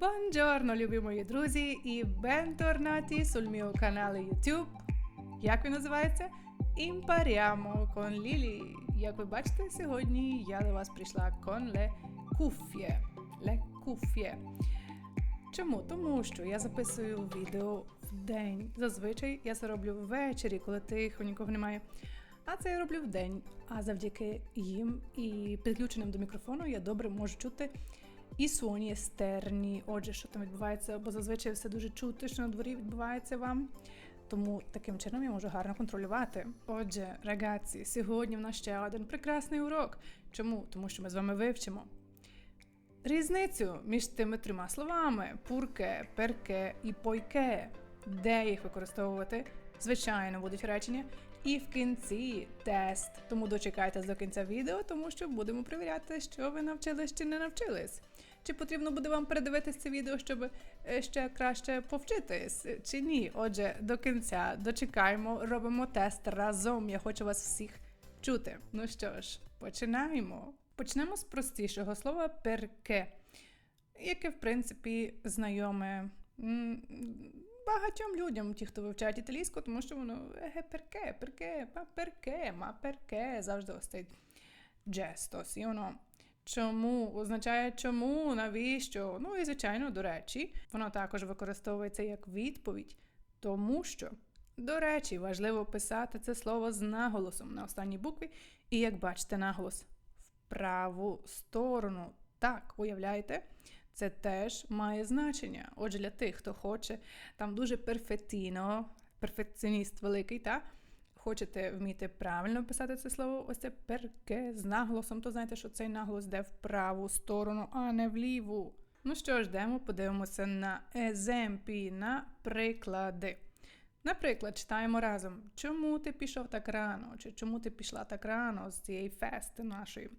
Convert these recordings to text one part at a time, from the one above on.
Buongiorno, любі мої друзі, і бенторнаті sul mio каналі YouTube. Як він називається? Імпаріамо con Lili. Як ви бачите, сьогодні я до вас прийшла con le cuffie. Le cuffie. Чому? Тому що я записую відео в день. Зазвичай я це роблю ввечері, коли тихо, нікого немає. А це я роблю в день. А завдяки їм і підключеним до мікрофону я добре можу чути і суоні естерні. Отже, що там відбувається, бо зазвичай все дуже чути, що на дворі відбувається вам. Тому таким чином я можу гарно контролювати. Отже, рагаці, сьогодні в нас ще один прекрасний урок. Чому? Тому що ми з вами вивчимо різницю між тими трьома словами: пурке, перке і пойке. Де їх використовувати? Звичайно, будуть речення. І в кінці тест. Тому дочекайтесь до кінця відео, тому що будемо перевіряти, що ви навчились чи не навчились. Чи потрібно буде вам передивитись це відео, щоб е, ще краще повчитись, чи ні? Отже, до кінця дочекаємо, робимо тест разом. Я хочу вас всіх чути. Ну що ж, починаємо. Почнемо з простішого слова перке, яке, в принципі, знайоме багатьом людям, ті, хто вивчають італійську, тому що воно еге перке, перке, ма перке, ма перке, завжди ось цей джесто, сі воно. Чому означає чому, навіщо? Ну і звичайно, до речі, воно також використовується як відповідь, тому що, до речі, важливо писати це слово з наголосом на останній букві, і як бачите, наголос в праву сторону. Так, уявляєте? Це теж має значення. Отже, для тих, хто хоче там дуже перфектійно, перфекціоніст великий, та хочете вміти правильно писати це слово, ось це перке з наголосом, то знаєте, що цей наголос йде в праву сторону, а не вліву. Ну що ж, йдемо, подивимося на екземпі, на приклади. Наприклад, читаємо разом, чому ти пішов так рано, чи чому ти пішла так рано з цієї фести нашої?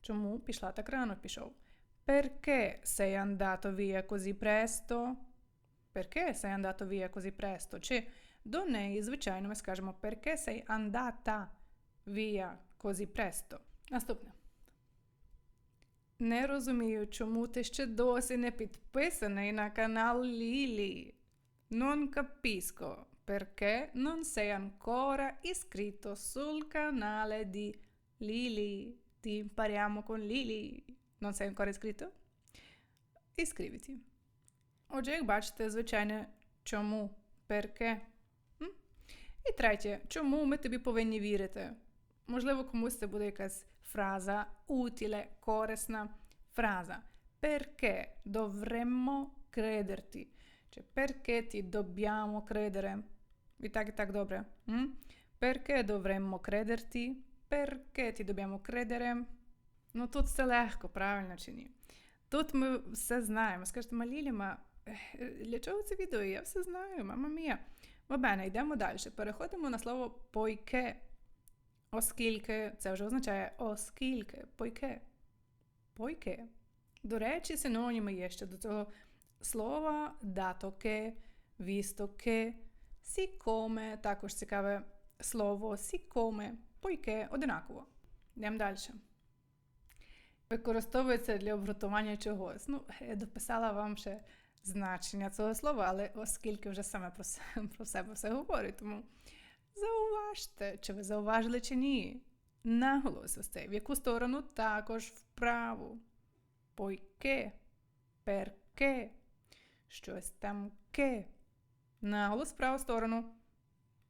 Чому пішла так рано пішов? Perché sei andato via così presto? Perché sei andato via così presto? Чи до неї, звичайно, ми скажемо perché sei andata via così presto. Наступне. Не розумію, чому ти ще досі не підписаний на канал Лілі. Non capisco perché non sei ancora iscritto sul canale di Lili. Ti impariamo con Lili. Non sei ancora iscritto? Iscriviti. Отже, як бачите, звичайне чому, перке. І третє, чому ми тобі повинні вірити? Можливо, комусь це буде якась фраза утіле, корисна фраза. Perché dovremmo crederti? Чи perché ti dobbiamo credere? І так, і так добре. М? Perché dovremmo crederti? Perché ti dobbiamo credere? Ну тут все легко, правильно чи ні? Тут ми все знаємо. Скажете, Маліліма, для чого це відео? Я все знаю, мама мія. Бабене, йдемо далі. Переходимо на слово пойке. Оскільки, це вже означає оскільки, пойке. Пойке. До речі, синоніми є ще до цього слова датоке, вістоке, сікоме, також цікаве слово сікоме, пойке, одинаково. Йдемо далі. Використовується для обґрунтування чогось. Ну, я дописала вам ще значення цього слова, але оскільки вже саме про, про себе все говорить, тому зауважте, чи ви зауважили, чи ні. Наголос ось цей. В яку сторону також вправу. Пойке, перке, щось там ке. Наголос в праву сторону.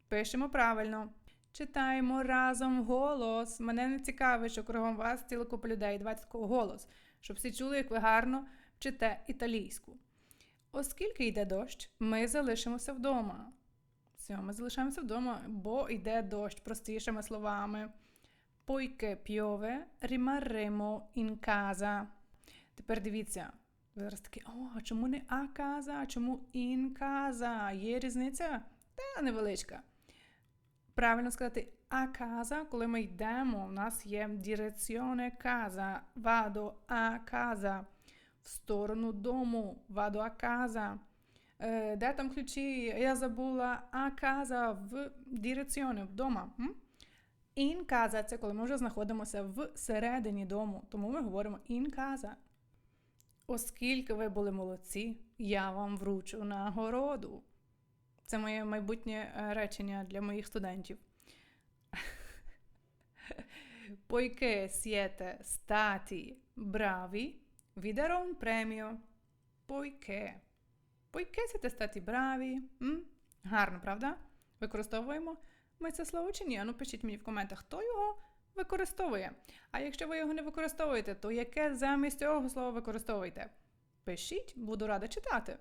Пишемо правильно. Читаємо разом голос. Мене не цікавить, що кругом вас ціла купа людей. Давайте такого голос, щоб всі чули, як ви гарно вчите італійську. Оскільки йде дощ, ми залишимося вдома. Все, ми залишаємося вдома, бо йде дощ простішими словами. Poiché piove, rimarremo in casa. Тепер дивіться. Ви зараз такі, о, чому не а каза, а чому in casa? Є різниця? Та невеличка. Правильно сказати а casa, коли ми йдемо, у нас є direzione casa, vado a casa, в сторону дому, vado a casa. Е, де там ключі? Я забула а casa в direzione, вдома. In casa – це коли ми вже знаходимося всередині дому, тому ми говоримо in casa. Оскільки ви були молодці, я вам вручу нагороду. Це моє майбутнє е, речення для моїх студентів. Poiché siete stati bravi, vi darò un premio. Poiché. Poiché bravi. М? Гарно, правда? Використовуємо ми це слово чи ні? Ану, пишіть мені в коментах, хто його використовує. А якщо ви його не використовуєте, то яке замість цього слова використовуєте? Пишіть, буду рада читати.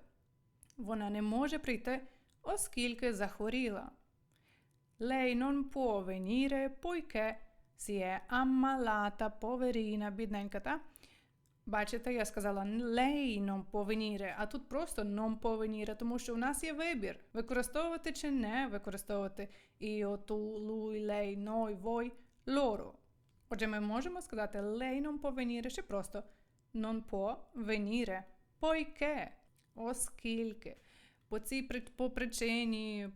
Вона не може прийти, оскільки захворіла. Lei non può venire poiché si è ammalata, бідненька, та? Бачите, я сказала lei non può venire, а тут просто non può venire, тому що у нас є вибір, використовувати чи не використовувати tu, lui, lei, noi, voi, loro. Отже, ми можемо сказати lei non può venire, чи просто non può venire, poiché, оскільки. По цій по причині,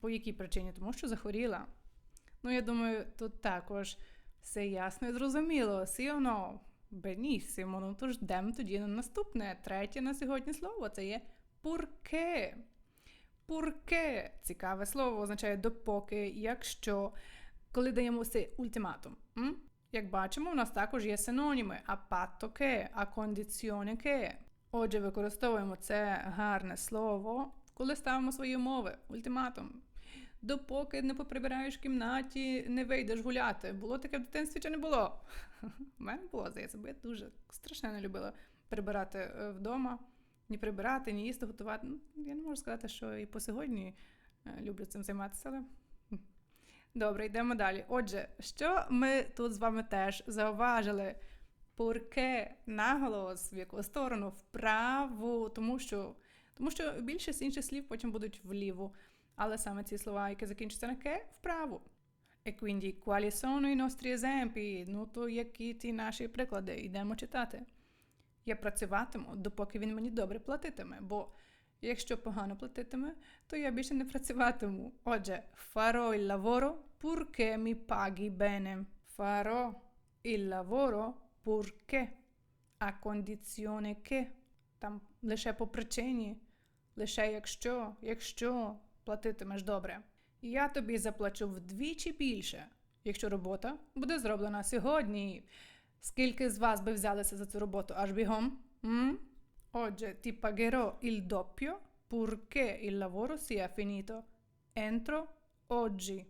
по якій причині? Тому що захворіла. Ну, я думаю, тут також все ясно і зрозуміло. Сіоно, бенісімо. Ну тож йдемо тоді на наступне. Третє на сьогодні слово це є пурке. Пурке. Цікаве слово означає допоки, якщо, коли даємо цей ультиматум. М? Як бачимо, у нас також є синоніми а патто а кондиціоне. Отже, використовуємо це гарне слово, коли ставимо свої умови, ультиматум. Допоки не поприбираєш кімнаті, не вийдеш гуляти. Було таке в дитинстві чи не було? У мене було, здається, бо я дуже страшно не любила прибирати е, вдома, ні прибирати, ні їсти, готувати. Ну, я не можу сказати, що і по сьогодні е, люблю цим займатися, але. Добре, йдемо далі. Отже, що ми тут з вами теж зауважили? Пурке наголос в яку сторону? Вправу, тому що, тому що більшість інших слів потім будуть вліву. Але саме ці слова, які закінчуються на ке, вправу. E quindi quali sono i nostri esempi? Ну то які ті наші приклади? Йдемо читати. Я працюватиму, допоки він мені добре платитиме, бо якщо погано платитиме, то я більше не працюватиму. Отже, farò il lavoro purché mi paghi bene. Farò il lavoro purché a condizione che. Там лише по причині, лише якщо, якщо платитимеш добре. Я тобі заплачу вдвічі більше, якщо робота буде зроблена сьогодні. Скільки з вас би взялися за цю роботу аж бігом? М? Отже, ti pagherò il doppio purché il lavoro sia finito entro oggi.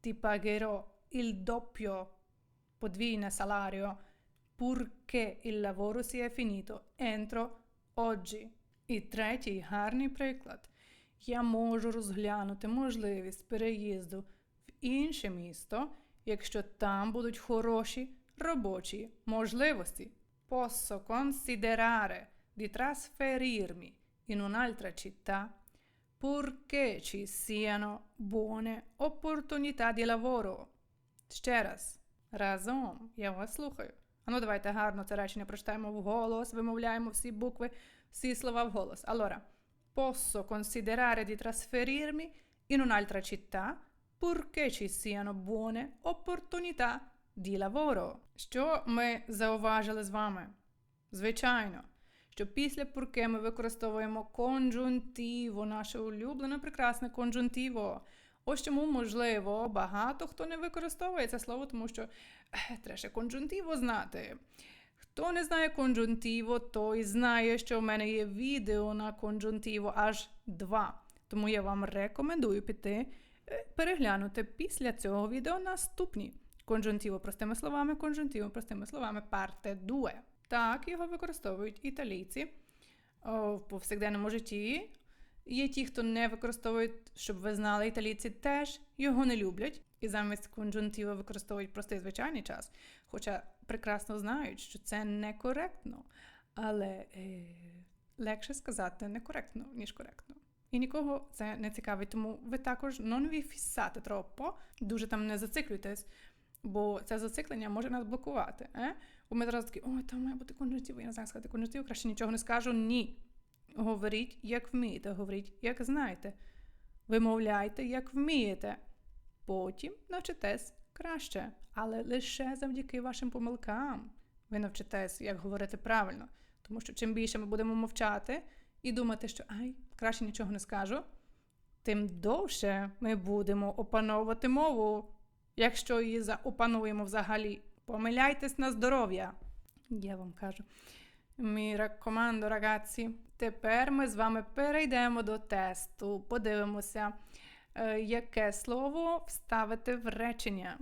Ti pagherò il doppio подвійне salario purché il lavoro sia finito entro oggi. І третій гарний приклад. Я можу розглянути можливість переїзду в інше місто, якщо там будуть хороші робочі можливості. Posso considerare di trasferirmi in un'altra città purché ci siano buone opportunità di lavoro. Ще раз. Разом. Я вас слухаю. Ану, давайте гарно це речення прочитаємо вголос, вимовляємо всі букви, всі слова вголос. Allora, posso considerare di trasferirmi in un'altra città purché ci siano buone opportunità di lavoro. Що ми зауважили з вами? Звичайно, що після пурке ми використовуємо конджунтіво, наше улюблене прекрасне конджунтіво. Ось чому, можливо, багато хто не використовує це слово, тому що треба ще конджунтіво знати. Хто не знає конджунтіво, той знає, що в мене є відео на конджунтіво аж два. Тому я вам рекомендую піти е, переглянути після цього відео наступні. Конджунтіво простими словами, конджунтіво простими словами, парте дуе. Так, його використовують італійці о, в повсякденному житті. Є ті, хто не використовують, щоб ви знали, італійці теж його не люблять і замість конджунтіва використовують простий звичайний час, хоча прекрасно знають, що це некоректно, але е, легше сказати некоректно, ніж коректно. І нікого це не цікавить, тому ви також non fissate troppo, дуже там не зациклюйтесь, бо це зациклення може нас блокувати. Е? Бо ми зараз такі, ой, там має бути конжунктив, я не знаю сказати конжунктив, краще нічого не скажу. Ні. Говоріть, як вмієте, говоріть, як знаєте. Вимовляйте, як вмієте. Потім навчитесь краще, але лише завдяки вашим помилкам ви навчитесь, як говорити правильно. Тому що чим більше ми будемо мовчати і думати, що ай, краще нічого не скажу, тим довше ми будемо опановувати мову, якщо її опануємо взагалі. Помиляйтесь на здоров'я. Я вам кажу. Мій рекомандо, рагazzi. Тепер ми з вами перейдемо до тесту. Подивимося, яке слово вставити в речення.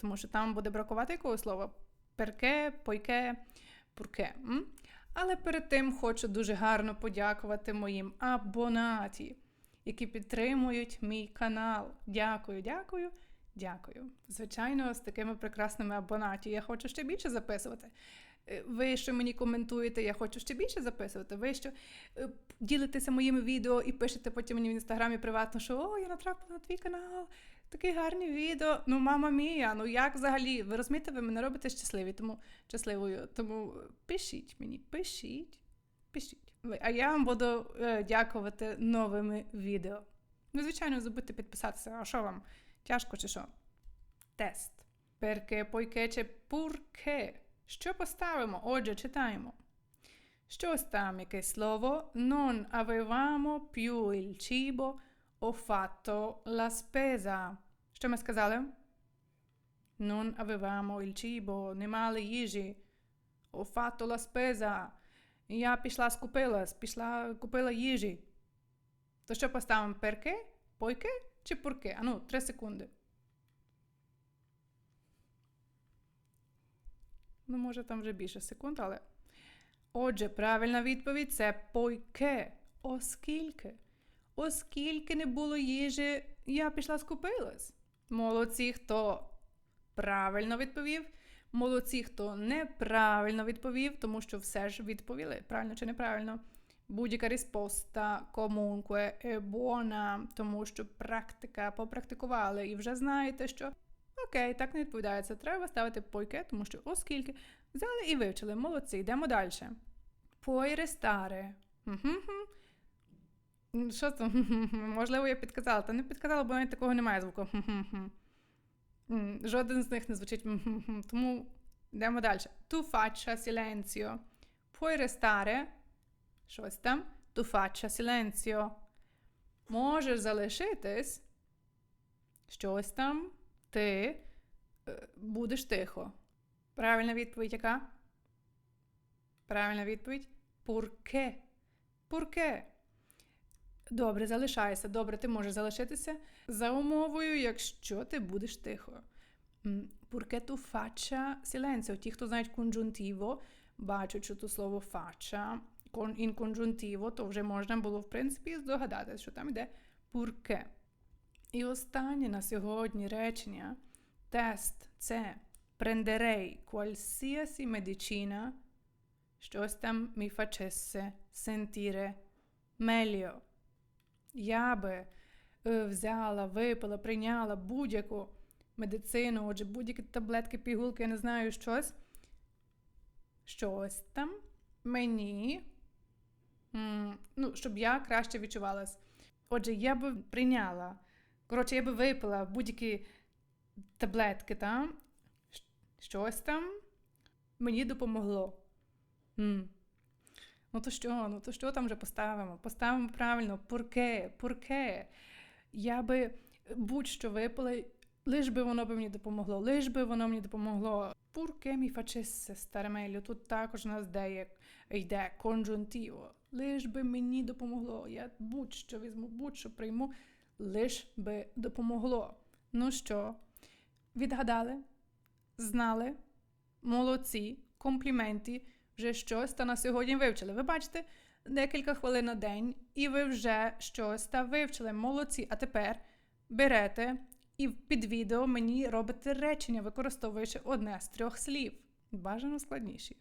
Тому що там буде бракувати якого слова? Перке, пойке, пурке. Але перед тим хочу дуже гарно подякувати моїм абонаті, які підтримують мій канал. Дякую, дякую, дякую. Звичайно, з такими прекрасними абонаті. Я хочу ще більше записувати. Е, Ви, що мені коментуєте, я хочу ще більше записувати. Ви що е, ділитеся моїми відео і пишете потім мені в інстаграмі приватно, що о, я натрапила на твій канал, такі гарні відео. Ну, мама мія, ну як взагалі? Ви розумієте, ви мене робите щасливі, тому щасливою. Тому пишіть мені, пишіть, пишіть. А я вам буду е, дякувати новими відео. Ну, звичайно, забудьте підписатися. А що вам? Тяжко чи що? Тест. Перке, пойке чи пурке. Що поставимо? Отже, читаємо. Щось там якесь слово. Non avevamo più il cibo, ho fatto la spesa. Що ми сказали? Non avevamo il cibo, не мали їжі. Ho fatto la spesa. Я пішла скупилась, пішла купила їжі. То що поставимо? Перке, пойке чи пурке? Ану, три секунди. Ну, може, там вже більше секунд, але. Отже, правильна відповідь це пойке. Оскільки. Оскільки не було їжі, я пішла скупилась. Молодці, хто правильно відповів. Молодці, хто неправильно відповів, тому що все ж відповіли. Правильно чи неправильно? Будь-яка comunque è buona, тому що практика попрактикували і вже знаєте, що окей, так не відповідається. Треба ставити пойке, тому що оскільки взяли і вивчили. Молодці, йдемо далі. Puoi restare. Що це? Можливо, я підказала, та не підказала, бо навіть такого немає звуку. Жоден з них не звучить. Тому йдемо далі. Tu faccia silenzio. Puoi restare. Щось там. Tu faccia silenzio. Можеш залишитись. Щось там. Ти е, будеш тихо. Правильна відповідь яка? Правильна відповідь пурке. Пурке. Добре, залишайся. Добре, ти можеш залишитися за умовою, якщо ти будеш тихо. Пурке ту фача сіленціо. Ті, хто знають конджунтіво, бачать, що тут слово фача ін то вже можна було, в принципі, здогадатися, що там йде пурке. І останнє на сьогодні речення. Тест це prenderei qualsiasi medicina, щось там mi facesse sentire meglio. Я би е, взяла, випила, прийняла будь-яку медицину, отже, будь-які таблетки, пігулки, я не знаю щось. Щось там мені, ну, щоб я краще відчувалась. Отже, я би прийняла. Коротше, я би випила будь-які таблетки там, щось там мені допомогло. М. Ну то що? Ну то що там вже поставимо? Поставимо правильно, пурке, пурке. Я би будь-що випила, лиш би воно би мені допомогло, лиш би воно мені допомогло. Пурке мі фачесе старемелю. Тут також у нас де йде конджунтіво. Лиш би мені допомогло. Я будь-що візьму, будь-що прийму, лиш би допомогло. Ну що, відгадали? Знали? Молодці, компліменти, вже щось та на сьогодні вивчили. Ви бачите, декілька хвилин на день, і ви вже щось та вивчили. Молодці. А тепер берете і під відео мені робите речення, використовуючи одне з трьох слів. Бажано складніші.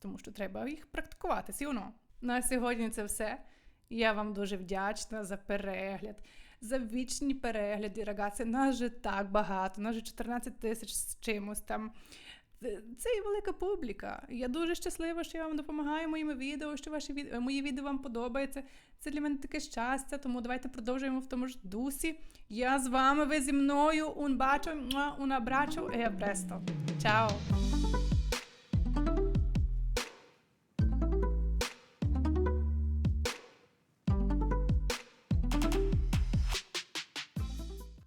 Тому що треба їх практикувати, сі воно. На сьогодні це все. Я вам дуже вдячна за перегляд, за вічні перегляди. Рагаці, нас же так багато, нас же 14 тисяч з чимось там. Це- і велика публіка. Я дуже щаслива, що я вам допомагаю моїми відео, що ваші від... мої відео вам подобаються. Це для мене таке щастя, тому давайте продовжуємо в тому ж дусі. Я з вами, ви зі мною. Un bacio, un abbraccio e a presto. Ciao!